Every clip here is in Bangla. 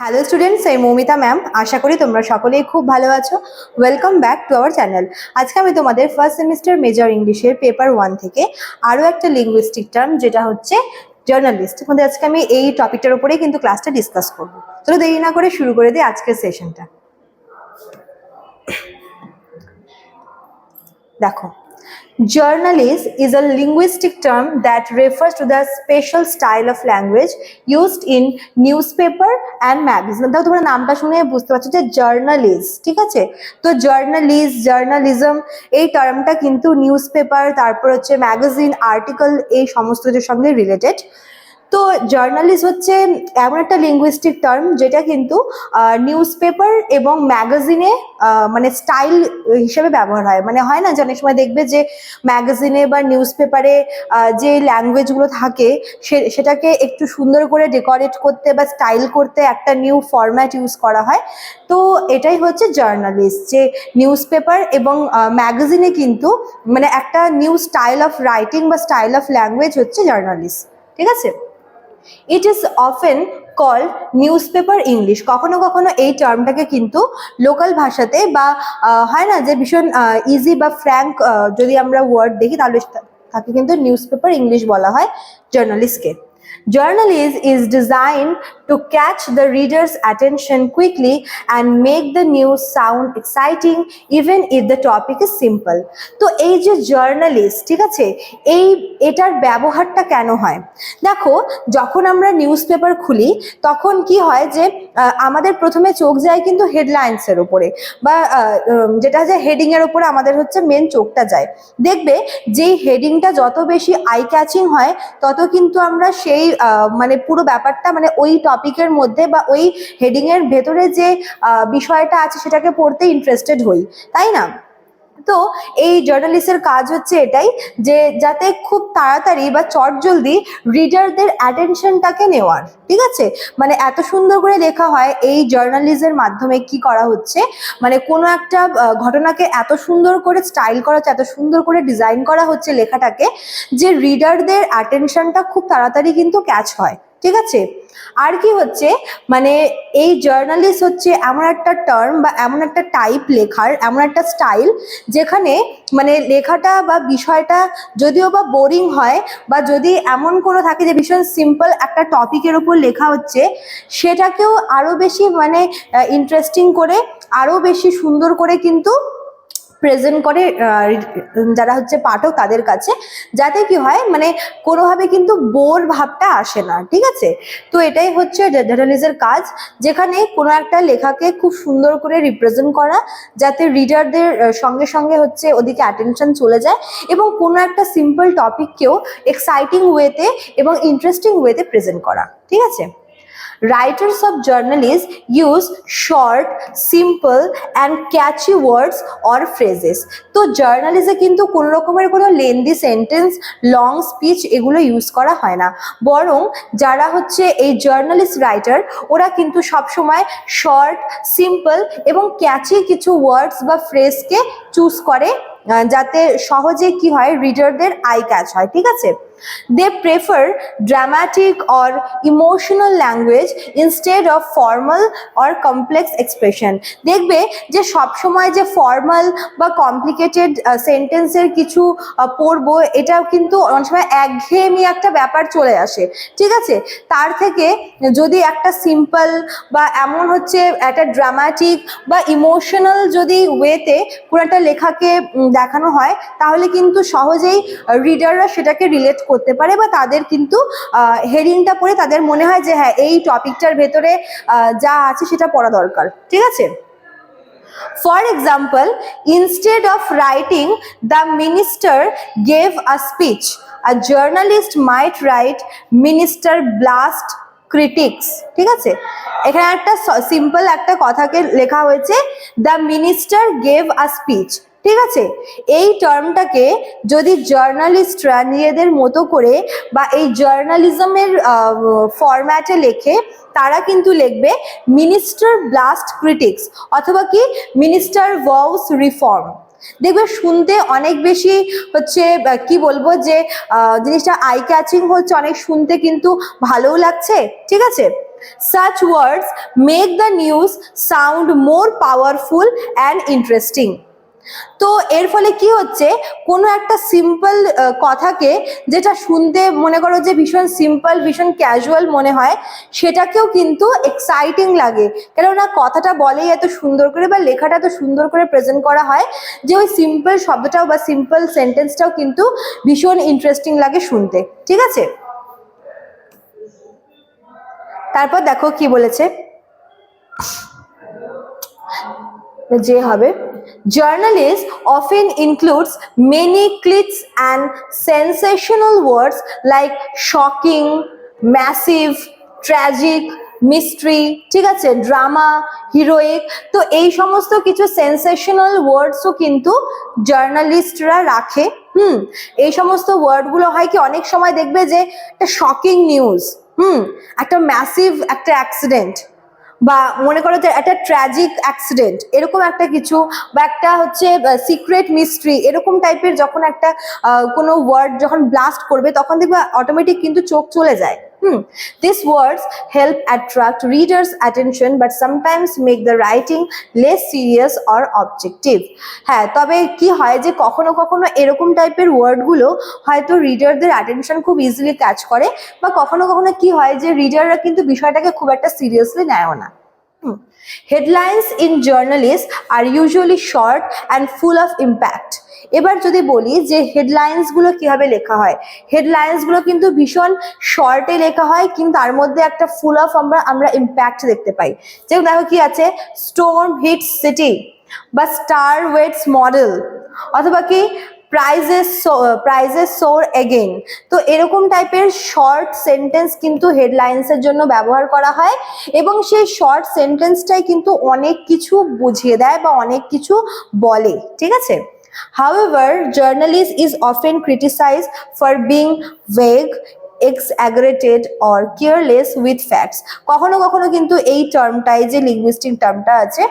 হ্যালো স্টুডেন্টস এই মৌমিতা ম্যাম আশা করি তোমরা সকলেই খুব ভালো আছো। Welcome back to our channel আজকে আমি তোমাদের ফার্স্ট সেমিস্টার মেজর ইংলিশের পেপার ওয়ান থেকে আরও একটা লিঙ্গুইস্টিক টার্ম যেটা হচ্ছে জার্নালিস্ট তোমাদের আজকে আমি এই টপিকটার উপরেই কিন্তু ক্লাসটা ডিসকাস করব। চলো দেরি না করে শুরু করে দিই আজকের সেশনটা দেখো journalist is a linguistic term that refers to the special style of language used in newspaper and magazine দেখো তোমরা নামটা শুনে বুঝতে পারছ যে জার্নালিস্ট ঠিক আছে তো জার্নালিস্ট জার্নালিজম এই টার্মটা কিন্তু নিউজ পেপার তারপর হচ্ছে ম্যাগাজিন আর্টিকেল এই সমস্ত কিছুর সঙ্গে রিলেটেড তো জার্নালিস্ট হচ্ছে এমন একটা লিঙ্গুইস্টিক টার্ম যেটা কিন্তু নিউজ পেপার এবং ম্যাগাজিনে মানে স্টাইল হিসেবে ব্যবহার হয়। মানে হয় না যে অনেক সময় দেখবে যে ম্যাগাজিনে বা নিউজ পেপারে যে ল্যাঙ্গুয়েজগুলো থাকে সেটাকে একটু সুন্দর করে ডেকোরেট করতে বা স্টাইল করতে একটা নিউ ফরম্যাট ইউজ করা হয়। তো এটাই হচ্ছে জার্নালিস্ট যে নিউজ পেপার এবং ম্যাগাজিনে কিন্তু মানে একটা নিউ স্টাইল অফ রাইটিং বা স্টাইল অফ ল্যাঙ্গুয়েজ হচ্ছে জার্নালিস্ট ঠিক আছে? It is often call newspaper English কখনো কখনো এই টার্মটাকে কিন্তু লোকাল ভাষাতে বা হয় না যে ভীষণ ইজি বা ফ্র্যাঙ্ক যদি আমরা ওয়ার্ড দেখি তাহলে তাকে কিন্তু নিউজ পেপার ইংলিশ বলা হয় জার্নালিস্টকে Journalism is designed to catch the reader's attention quickly and make the news sound exciting, even if the topic is simple. তো এই যে জার্নালিস্ট ঠিক আছে? এই, এটার ব্যবহারটা কেন হয়? দেখো, যখন আমরা নিউজ পেপার খুলি, তখন কি হয় যে আমাদের প্রথমে চোখ যায় কিন্তু হেডলাইন্সের উপরে বা যেটা যে হেডিং এর উপরে আমাদের হচ্ছে মেন চোখটা যায়। দেখবে, যেই হেডিংটা যত বেশি আই ক্যাচিং হয়, তত কিন্তু আমরা সেই আহ, মানে পুরো ব্যাপারটা মানে ওই টপিকের মধ্যে বা ওই হেডিংয়ের ভেতরে যে বিষয়টা আছে সেটাকে পড়তে ইন্টারেস্টেড হই তাই না? তো এই জার্নালিস্টের কাজ হচ্ছে এটাই যে যাতে খুব তাড়াতাড়ি বা চটজলদি রিডারদের অ্যাটেনশনটাকে নেওয়ার, ঠিক আছে? মানে এত সুন্দর করে লেখা হয় এই জার্নালিজের মাধ্যমে কি করা হচ্ছে? মানে কোনো একটা ঘটনাকে এত সুন্দর করে স্টাইল করা হচ্ছে, এত সুন্দর করে ডিজাইন করা হচ্ছে লেখাটাকে যে রিডারদের অ্যাটেনশনটা খুব তাড়াতাড়ি কিন্তু ক্যাচ হয়। ঠিক আছে? আর কি হচ্ছে? মানে এই জার্নালিস্ট হচ্ছে এমন একটা টার্ম বা এমন একটা টাইপ লেখার, এমন একটা স্টাইল যেখানে মানে লেখাটা বা বিষয়টা যদিও বা বোরিং হয় বা যদি এমন কোনো থাকে যে ভীষণ সিম্পল একটা টপিকের উপর লেখা হচ্ছে, সেটাকেও আরও বেশি মানে ইন্টারেস্টিং করে আরও বেশি সুন্দর করে কিন্তু প্রেজেন্ট করে যারা হচ্ছে পাঠক তাদের কাছে, যাতে কি হয় মানে কোনোভাবে কিন্তু বোর ভাবটা আসে না, ঠিক আছে? তো এটাই হচ্ছে জার্নালিজের কাজ, যেখানে কোনো একটা লেখাকে খুব সুন্দর করে রিপ্রেজেন্ট করা, যাতে রিডারদের সঙ্গে সঙ্গে হচ্ছে ওদিকে অ্যাটেনশন চলে যায়, এবং কোনো একটা সিম্পল টপিককেও এক্সাইটিং ওয়েতে এবং ইন্টারেস্টিং ওয়েতে প্রেজেন্ট করা, ঠিক আছে? Writers of journalists use short, simple and catchy words or phrases. তো জার্নালিজে কিন্তু কোনো রকমের কোনো লেন্দি সেন্টেন্স লং স্পিচ এগুলো ইউজ করা হয় না বরং যারা হচ্ছে এই জার্নালিস্ট রাইটার ওরা কিন্তু সবসময় শর্ট সিম্পল এবং ক্যাচি কিছু ওয়ার্ডস বা ফ্রেজকে চুজ করে যাতে সহজে কি হয় রিডারদের আই ক্যাচ হয় ঠিক আছে they prefer dramatic or emotional language instead of formal or complex expression দেখবে যে সবসময় যে ফর্মাল বা কমপ্লিকেটেড সেন্টেন্সের কিছু পড়ব, এটাও কিন্তু অনেক সময় একঘেয়েমি একটা ব্যাপার চলে আসে। ঠিক আছে? তার থেকে যদি একটা সিম্পল বা এমন হচ্ছে একটা ড্রামাটিক বা ইমোশনাল যদি ওয়েতে কোনো একটা লেখাকে দেখানো হয়, তাহলে কিন্তু সহজেই রিডাররা সেটাকে রিলেট করতে পারে বা তাদের কিন্তু হেডিংটা পড়ে তাদের মনে হয় যে হ্যাঁ এই টপিকটার ভেতরে যা আছে সেটা পড়া দরকার। ঠিক আছে? For example, instead of writing, the minister gave a speech. A journalist might write, Minister blast critics ঠিক আছে? এখানে একটা সিম্পল একটা কথাকে লেখা হয়েছে the minister gave a speech ঠিক আছে? এই টার্মটাকে যদি জার্নালিস্টরা নিজেদের মতো করে বা এই জার্নালিজমের ফরম্যাটে লেখে, তারা কিন্তু লিখবে মিনিস্টার ব্লাস্ট ক্রিটিক্স অথবা কি মিনিস্টার ওয়াউস রিফর্ম দেখবে শুনতে অনেক বেশি হচ্ছে কি বলব যে জিনিসটা আই ক্যাচিং হচ্ছে, অনেক শুনতে কিন্তু ভালোও লাগছে, ঠিক আছে? Such words make the news sound more powerful and interesting তো এর ফলে কি হচ্ছে? কোনো একটা সিম্পল কথাকে যেটা শুনতে মনে করো যে ভীষণ সিম্পল ভীষণ ক্যাজুয়াল মনে হয়, সেটাকেও কিন্তু এক্সাইটিং লাগে। কেননা কথাটা বলেই এত সুন্দর করে বা লেখাটা এত সুন্দর করে প্রেজেন্ট করা হয় যে ওই সিম্পল শব্দটাও বা সিম্পল সেন্টেন্সটাও কিন্তু ভীষণ ইন্টারেস্টিং লাগে শুনতে। ঠিক আছে? তারপর দেখো কি বলেছে। যে হবে। Journalist often includes many clicks and sensational words like shocking, massive, tragic mystery ঠিক আছে? ড্রামা হিরোইক তো এই সমস্ত কিছু সেন্সেশনাল ওয়ার্ডসও কিন্তু জার্নালিস্টরা রাখে, হুম? এই সমস্ত ওয়ার্ডগুলো হয় কি? অনেক সময় দেখবে যে একটা শকিং নিউজ হুম? একটা ম্যাসিভ একটা অ্যাক্সিডেন্ট বা মনে করো যে একটা ট্র্যাজিক অ্যাক্সিডেন্ট এরকম একটা কিছু বা একটা হচ্ছে সিক্রেট মিস্ট্রি এরকম টাইপের যখন একটা কোনো ওয়ার্ড যখন ব্লাস্ট করবে, তখন দেখবে অটোমেটিক কিন্তু চোখ চলে যায়। হুম this words help attract readers attention but sometimes make the writing less serious or objective হ্যাঁ তবে কি হয় যে কখনো কখনো এরকম টাইপের ওয়ার্ডগুলো হয়তো রিডারদের অ্যাটেনশন খুব ইজিলি ক্যাচ করে, বা কখনো কখনো কি হয় যে রিডাররা কিন্তু বিষয়টাকে খুব একটা সিরিয়াসলি নেয়ও না। Headlines in journalist are usually short and full of impact এবার যদি বলি যে হেডলাইন্সগুলো কীভাবে লেখা হয় হেডলাইন্সগুলো কিন্তু ভীষণ শর্টে লেখা হয়, কিন্তু তার মধ্যে একটা ফুল অফ আমরা আমরা ইম্প্যাক্ট দেখতে পাই। যেমন দেখো কি আছে স্টোন হিট সিটি বা স্টার ওয়েটস মডেল অথবা কি প্রাইজেস প্রাইজেস সোর এগেন তো এরকম টাইপের শর্ট সেন্টেন্স কিন্তু হেডলাইন্সের জন্য ব্যবহার করা হয় এবং সেই শর্ট সেন্টেন্সটাই কিন্তু অনেক কিছু বুঝিয়ে দেয় বা অনেক কিছু বলে ঠিক আছে? However, journalist is often criticise for being vague, exaggerated or careless with facts. কখনো কখনো কিন্তু এই টার্মটাই যে লিঙ্গুইস্টিক টার্মটা আছে,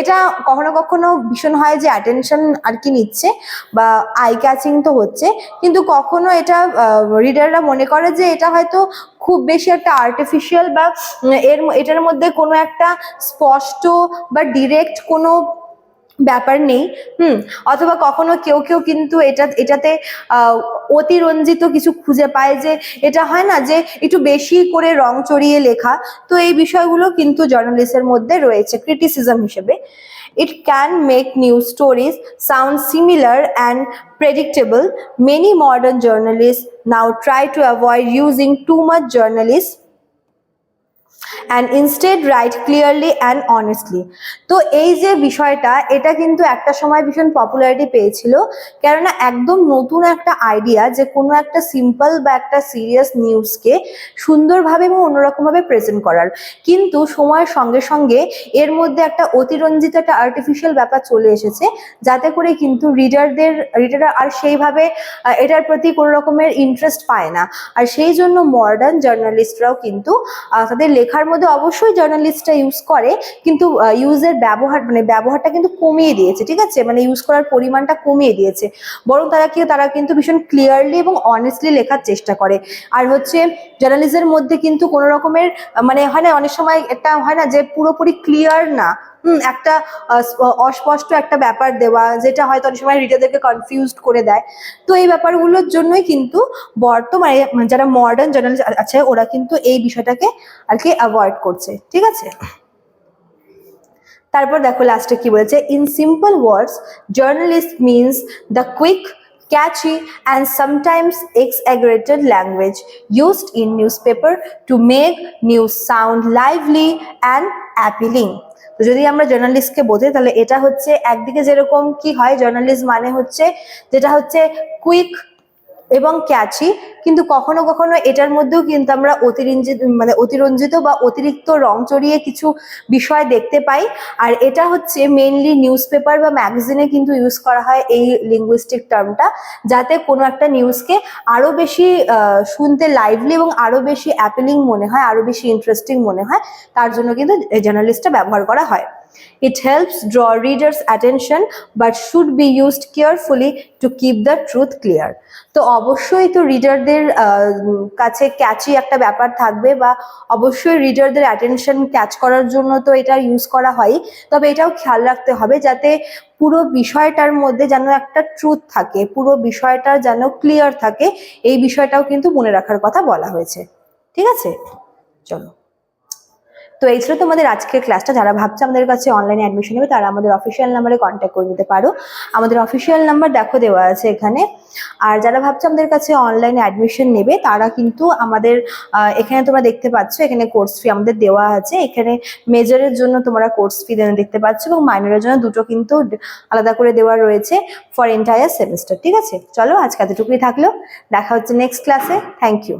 এটা কখনো কখনো ভীষণ হয় যে অ্যাটেনশন আর কি নিচ্ছে বা আই ক্যাচিং তো হচ্ছে, কিন্তু কখনো এটা রিডাররা মনে করে যে এটা হয়তো খুব বেশি একটা আর্টিফিশিয়াল বা এর, এটার মধ্যে কোনো একটা স্পষ্ট বা ডিরেক্ট কোনো ব্যাপার নেই। হুম, অথবা কখনো কেউ কেউ কিন্তু এটা, এটাতে অতিরঞ্জিত কিছু খুঁজে পায় যে এটা হয় না যে একটু বেশি করে রং চড়িয়ে লেখা। তো এই বিষয়গুলো কিন্তু জার্নালিস্টের মধ্যে রয়েছে ক্রিটিসিজম হিসেবে। It can make new stories sound similar and predictable many modern journalist now try to avoid using too much journalists and instead write clearly and honestly তো এই যে বিষয়টা, এটা কিন্তু একটা সময় ভীষণ পপুলারিটি পেয়েছিল। কেননা একদম নতুন একটা আইডিয়া যে কোনো একটা সিম্পল বা একটা সিরিয়াস নিউজকে সুন্দরভাবে এবং অন্যরকমভাবে প্রেজেন্ট করার। কিন্তু সময়ের সঙ্গে সঙ্গে এর মধ্যে একটা অতিরঞ্জিত একটা আর্টিফিশিয়াল ব্যাপার চলে এসেছে, যাতে করে কিন্তু রিডারদের রিডাররা আর সেইভাবে এটার প্রতি কোনো রকমের ইন্টারেস্ট পায় না। আর সেই জন্য মডার্ন জার্নালিস্টরাও কিন্তু তাদের লেখার মধ্যে অবশ্যই জার্নালিস্টরা ইউজ করে, কিন্তু ইউজের ব্যবহার মানে ব্যবহারটা কিন্তু কমিয়ে দিয়েছে, ঠিক আছে? মানে ইউজ করার পরিমাণটা কমিয়ে দিয়েছে। বরং তারা কি, তারা কিন্তু ভীষণ ক্লিয়ারলি এবং অনেস্টলি লেখার চেষ্টা করে। আর হচ্ছে জার্নালিজের মধ্যে কিন্তু কোনো রকমের মানে হয় না, অনেক সময় একটা হয় না যে পুরোপুরি ক্লিয়ার না। একটা অস্পষ্ট একটা ব্যাপার দেওয়া, যেটা হয়তো অনেক সময় রিডারদেরকে কনফিউজড করে দেয়। তো এই ব্যাপারগুলোর জন্যই কিন্তু বর্তমানে যারা মডার্ন জার্নালিস্ট আছে, ওরা কিন্তু এই বিষয়টাকে আর কি অ্যাভয়েড করছে, ঠিক আছে? তারপর দেখো লাস্টে কি বলেছে in simple words journalist means the quick catchy catchy and sometimes exaggerated language used in newspaper to make news sound lively and appealing. তো যদি আমরা জার্নালিস্টকে বোঝে তাহলে এটা হচ্ছে একদিকে যেরকম কি হয় জার্নালিস্ট মানে হচ্ছে, যেটা হচ্ছে কুইক এবং ক্যাচি কিন্তু কখনো কখনো এটার মধ্যেও কিন্তু আমরা অতিরঞ্জিত মানে অতিরঞ্জিত বা অতিরিক্ত রং চড়িয়ে কিছু বিষয় দেখতে পাই। আর এটা হচ্ছে মেইনলি নিউজ পেপার বা ম্যাগাজিনে কিন্তু ইউজ করা হয় এই লিঙ্গুইস্টিক টার্মটা যাতে কোনো একটা নিউজকে আরও বেশি শুনতে লাইভলি এবং আরও বেশি অ্যাপিলিং মনে হয় আরও বেশি ইন্টারেস্টিং মনে হয়। তার জন্য কিন্তু জার্নালিস্টটা ব্যবহার করা হয়। It helps draw readers' attention, but should be used carefully to keep the truth clear. তো অবশ্যই তো রিডারদের কাছে ক্যাচি একটা ব্যাপার থাকবে বা অবশ্যই রিডারদের অ্যাটেনশন ক্যাচ করার জন্য তো এটা ইউজ করা হয়। তবে এটাও খেয়াল রাখতে হবে যাতে পুরো বিষয়টার মধ্যে যেন একটা ট্রুথ থাকে, পুরো বিষয়টা যেন ক্লিয়ার থাকে। এই বিষয়টাও কিন্তু মনে রাখার কথা বলা হয়েছে। ঠিক আছে? চলো। তো এই ছিল তোমাদের আজকের ক্লাসটা যারা ভাবছে আমাদের কাছে অনলাইনে অ্যাডমিশন নেবে, তারা আমাদের অফিসিয়াল নাম্বারে কন্ট্যাক্ট করে নিতে পারো। আমাদের অফিসিয়াল নাম্বার দেখো দেওয়া আছে এখানে। আর যারা ভাবছে আমাদের কাছে অনলাইনে অ্যাডমিশন নেবে, তারা কিন্তু আমাদের এখানে তোমরা দেখতে পাচ্ছ, এখানে কোর্স ফি আমাদের দেওয়া আছে। এখানে মেজরের জন্য তোমরা কোর্স ফি দেখতে পাচ্ছ এবং মাইনরের জন্য দুটো কিন্তু আলাদা করে দেওয়া রয়েছে ফর এন্টায়ার সেমিস্টার ঠিক আছে? চলো আজকে এতটুকুই থাকল। দেখা হচ্ছে নেক্সট ক্লাসে থ্যাংক ইউ